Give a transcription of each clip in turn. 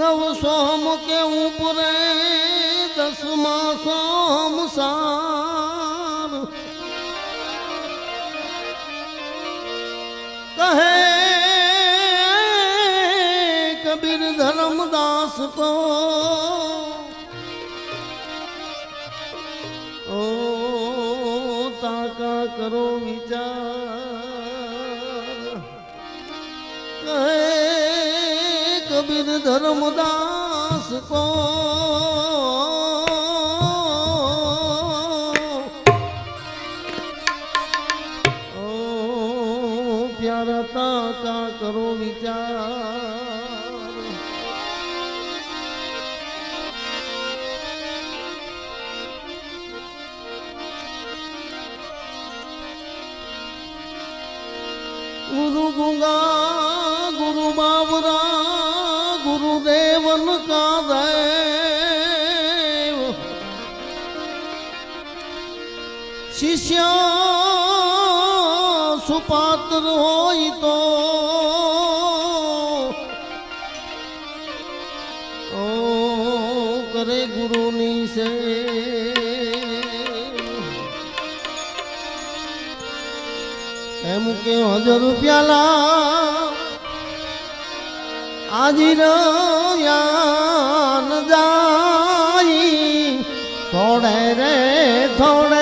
નવ સોમ કે ઉપરે દસમા સોમ સાર કહે કબીર ધર્મદાસ કો ઓ તાકા કરો વિચાર કહે કબીર ધર્મદાસ કો. પ્યારા તા કરો વિચાર. ગુરુ ગુંગા ગુરુ બાબરા શિષ્ય સુપાત્ર હોય તો કરે ગુરુની સે. એમ કે હજાર રૂપિયા લા આજી યાન જાય. થોડે રે, થોડે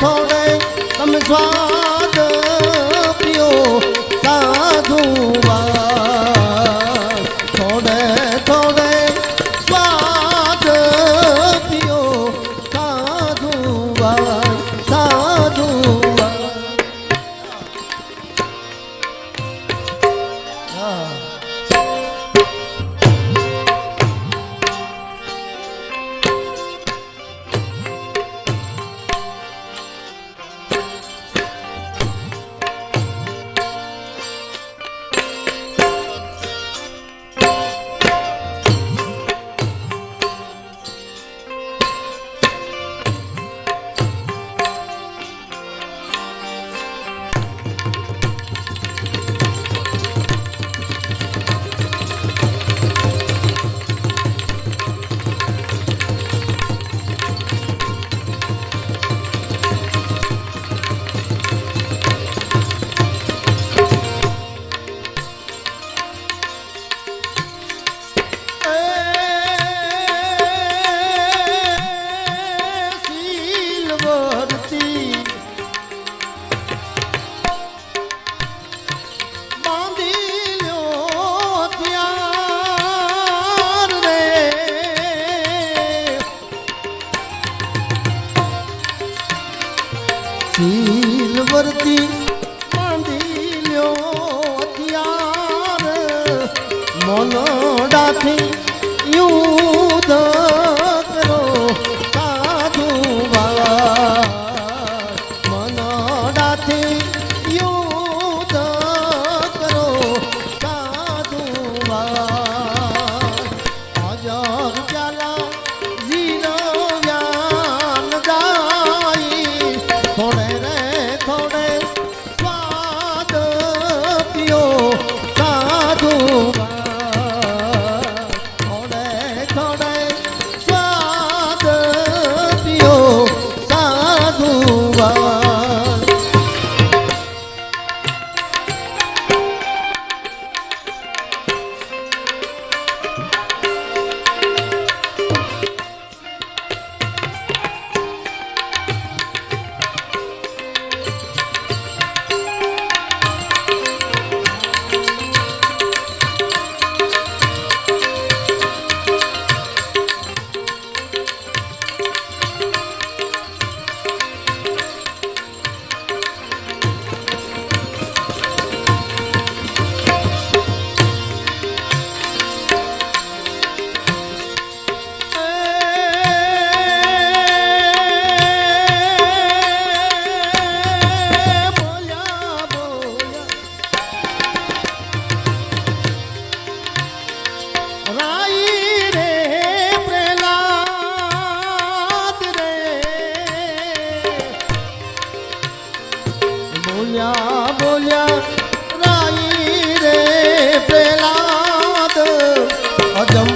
થોડે તમ સ્વાદ પીઓ સાધુ થોડે થોડે સ્વાદ પીઓ સાધુ સાધુ હા. લોડાથી યુદ્ધ કરો સાધુ બાવા મનોડાથી યુદ્ધ કરો સાધુ બાવા આજ ராஜம்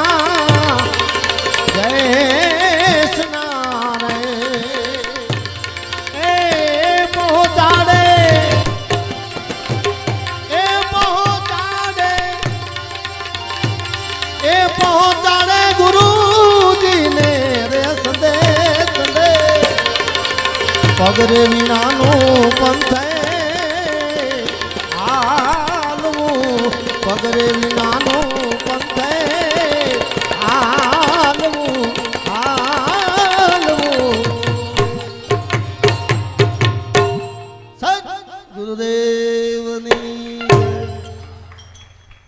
આદરે વિનાનું પંથે. હાલવું પગરે વિનાનું